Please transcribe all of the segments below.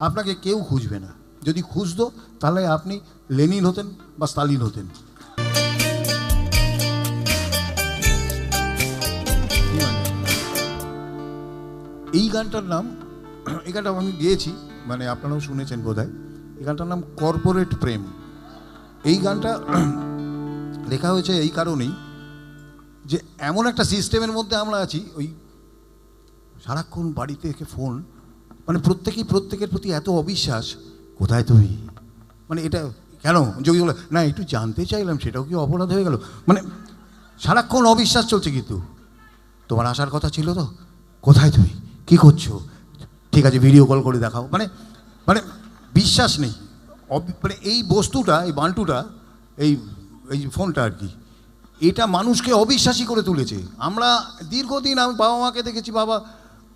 আপনাকে কেউ খুঁজবে না। যদি খুঁজতো, তাহলে আপনি লেনিন হতেন বা স্তালিন হতেন? এই গানটার নাম, এই গানটা আমি গিয়েছি মানে আপনারাও শুনেছেন বোধ হয় এই গানটার নাম কর্পোরেট প্রেম। এই গানটা লেখা হয়েছে এই কারণেই যে এমন একটা সিস্টেমের মধ্যে আমরা আছি, ওই সারাক্ষণ বাড়িতে ফোন মানে প্রত্যেকেই, প্রত্যেকের প্রতি এত অবিশ্বাস, কোথায় তুমি? মানে এটা কেন? যদি বলে, না, একটু জানতে চাইলাম, সেটাও কি অপরাধ হয়ে গেল? মানে সারাক্ষণ অবিশ্বাস চলছে কিন্তু। তোমার আসার কথা ছিল তো? কোথায় তুমি? কি করছ? ঠিক আছে ভিডিও কল করে দেখাও। মানে মানে বিশ্বাস নেই। মানে এই বস্তুটা, এই বান্টুটা, এই এই ফোনটা আর কি, এটা মানুষকে অবিশ্বাসী করে তুলেছে। আমরা দীর্ঘদিন আমি বাবা মাকে দেখেছি, বাবা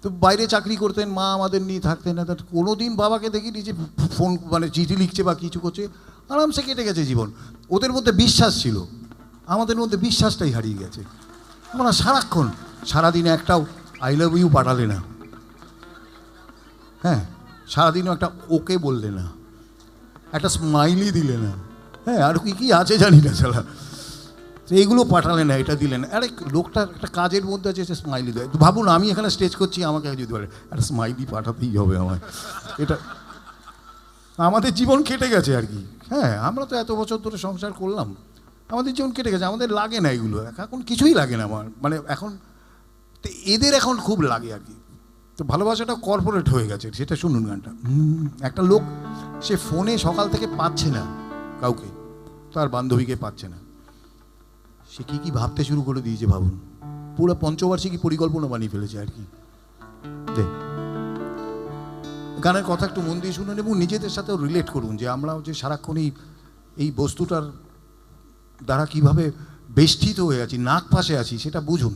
তো বাইরে চাকরি করতেন, মা আমাদের নিয়ে থাকতেন না। তার কোনো দিন বাবাকে দেখিনি যে ফোন মানে চিঠি লিখছে বা কিছু করছে। আরামসে কেটে গেছে জীবন। ওদের মধ্যে বিশ্বাস ছিল। আমাদের মধ্যে বিশ্বাসটাই হারিয়ে গেছে। আমরা সারাক্ষণ, সারাদিনে একটাও আই লাভ ইউ পাঠালে না। হ্যাঁ সারাদিনও একটা ওকে বললে না। একটা স্মাইলি দিলে না। হ্যাঁ আর কি কি আছে জানি না সালা তো এইগুলো পাঠালে না, এটা দিলেন আরে, লোকটা একটা কাজের মধ্যে আছে, সে স্মাইলি দেয়। ভাবুন, আমি এখানে স্টেজ করছি, আমাকে যদি বলে একটা স্মাইলি পাঠাতেই হবে আমায়। এটা আমাদের জীবন কেটে গেছে আর কি। হ্যাঁ আমরা তো এত বছর ধরে সংসার করলাম। আমাদের জীবন কেটে গেছে, আমাদের লাগে না এগুলো। এখন কিছুই লাগে না আমার। মানে এখন তো, এদের এখন খুব লাগে আর কি। তো ভালোবাসাটা কর্পোরেট হয়ে গেছে, সেটা শুনুন গানটা। একটা লোক, সে ফোনে সকাল থেকে পাচ্ছে না কাউকে। তার বান্ধবীকে পাচ্ছে না। সে কি কি ভাবতে শুরু করে দিয়েছে ভাবুন। পুরো পঞ্চবার্ষিকী পরিকল্পনা বানিয়ে ফেলেছে আর কি। গানের কথা একটু মন দিয়ে শুনুন এবং নিজেদের সাথেও রিলেট করুন যে আমরাও যে সারাক্ষণ এই এই বস্তুটার দ্বারা কীভাবে বেষ্টিত হয়ে আছি, নাক পাশে আছি, সেটা বুঝুন।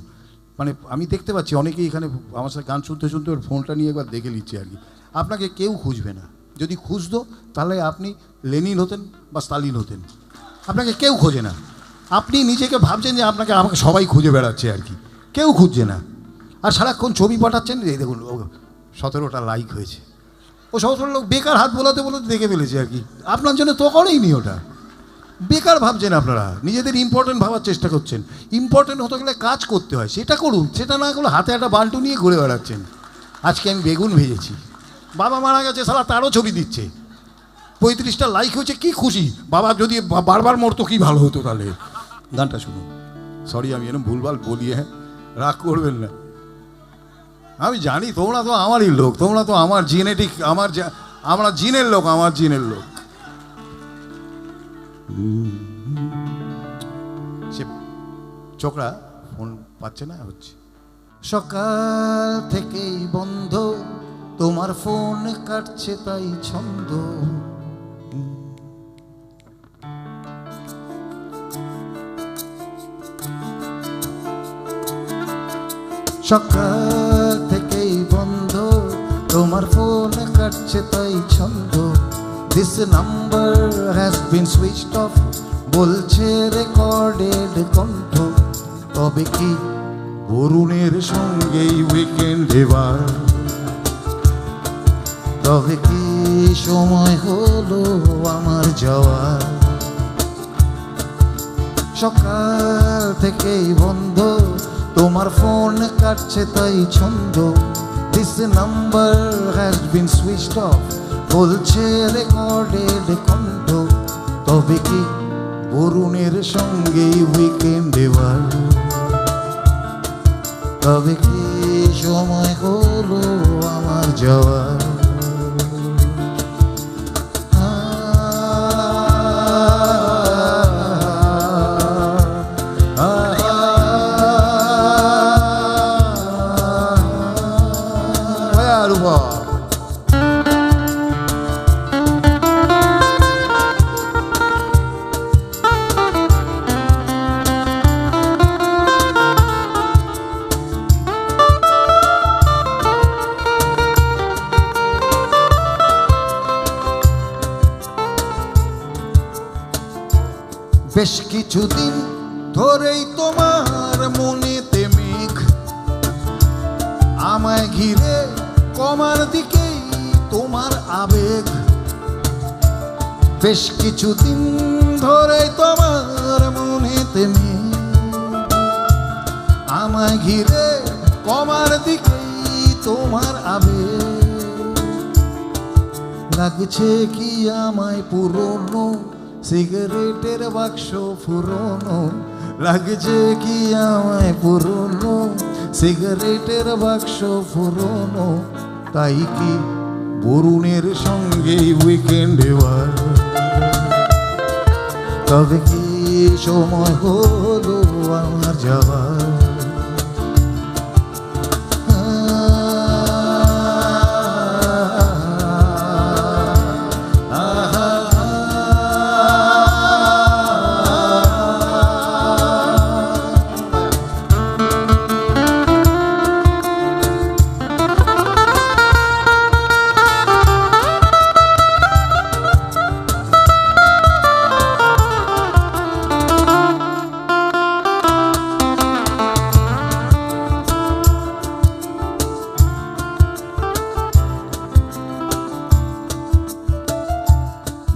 মানে আমি দেখতে পাচ্ছি অনেকেই এখানে আমার সাথে গান শুনতে শুনতে ওর ফোনটা নিয়ে একবার দেখে নিচ্ছে আর কি। আপনাকে কেউ খুঁজবে না। যদি খুঁজতো, তাহলে আপনি লেনিন হতেন বা স্তালিন হতেন। আপনাকে কেউ খোঁজে না। আপনি নিজেকে ভাবছেন যে আপনাকে আমাকে সবাই খুঁজে বেড়াচ্ছে আর কি। কেউ খুঁজছে না। আর সারাক্ষণ ছবি পাঠাচ্ছেন, এই দেখুন সতেরোটা লাইক হয়েছে। ও সতেরো লোক, বেকার হাত বোলাতে বলাতে দেখে ফেলেছে আর কি। আপনার জন্য তো করেইনি ওটা। বেকার ভাবছেন আপনারা, নিজেদের ইম্পর্টেন্ট ভাবার চেষ্টা করছেন। ইম্পর্টেন্ট হতে গেলে কাজ করতে হয়, সেটা করুন, সেটা না করলে হাতে একটা বাল্টু নিয়ে ঘুরে বেড়াচ্ছেন। আজকে আমি বেগুন ভেজেছি। বাবা মারা গেছে সারা তারও ছবি দিচ্ছে। পঁয়ত্রিশটা লাইক হয়েছে, কি খুশি। বাবা যদি বারবার মরতো, কি ভালো হতো তাহলে? গানটা শুনুন। সরি আমি এরকম ভুলভাল বলি হ্যাঁ? রাগ করবেন না। আমি জানি তোমরা তো আমারই লোক, তোমরা তো আমার জেনেটিক আমার আমরা জিনের লোক, আমার জিনের লোক। সে ছোকরা ফোন পাচ্ছে না, হচ্ছে। সকাল থেকেই বন্ধ, তোমার ফোন কাটছে তাই ছন্দ। সকাল থেকেই বন্ধ। তোমার ফোন কাটছে তাই ছন্দ। This number has been switched off বলছে রেকর্ডেড কণ্ঠ। তবে কি বরুণের সঙ্গেই উইকেন্ড এবার? তবে কি সময় হলো আমার যাওয়ার? সকাল থেকেই বন্ধ তোমার ফোন কাটছে তাই ছন্দ। This number has been switched off বলছে রেকর্ডেড কণ্ঠ। তবে কি বরুণের সঙ্গেই উইকেন্ড এবার? তবে কি সময় হলো আমার যাওয়ার? বেশ কিছুদিন ধরেই তোমার মনেতে মেঘ। আমায় ঘিরে কমার দিকেই তোমার আবেগ। বেশ কিছুদিন ধরে তোমার মনেতে নেই আমায় ঘিরে কমার দিকেই তোমার আবেগ। লাগছে কি আমায় পুরনো সিগারেটের বাক্স ফুরনো লাগছে কি আমায় পুরনো? সিগারেটের বাক্স ফুরনো তাই কি বরুণের সঙ্গে উইকেন্ডে তবে কি সময় হলো আমার যাওয়ার?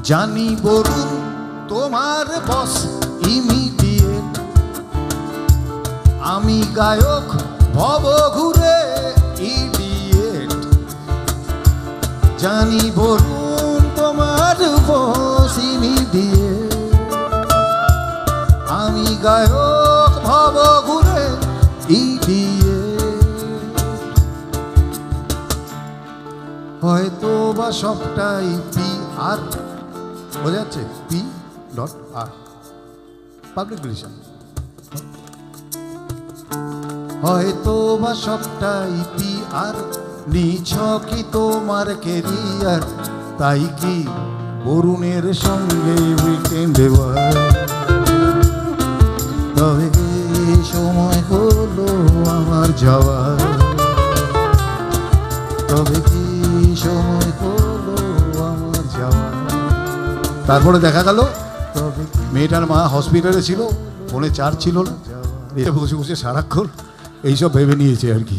জানি বরুণ তোমার বস ইমিডিয়েট আমি গায়ক ভব ঘুরে ইডিয়েট। জানি বরুণ তোমার বস ইমিডিয়েট আমি গায়ক ভব ঘুরে ইডিয়েট হয়তো বা সবটাই পি আর বোঝা যাচ্ছে P dot R public relation হয়তো বা সবটাই পি আর নিছ কি তোমার কেরিয়ার তাই কি বরুণের সঙ্গে উইকেন্ডে তবে সময় হলো আমার যাওয়ার। তবে তারপরে দেখা গেল, মেয়েটার মা হসপিটালে ছিল ফোনে চার্জ ছিল না। বসে বসে সারাক্ষণ এইসব ভেবে নিয়েছে আর কি।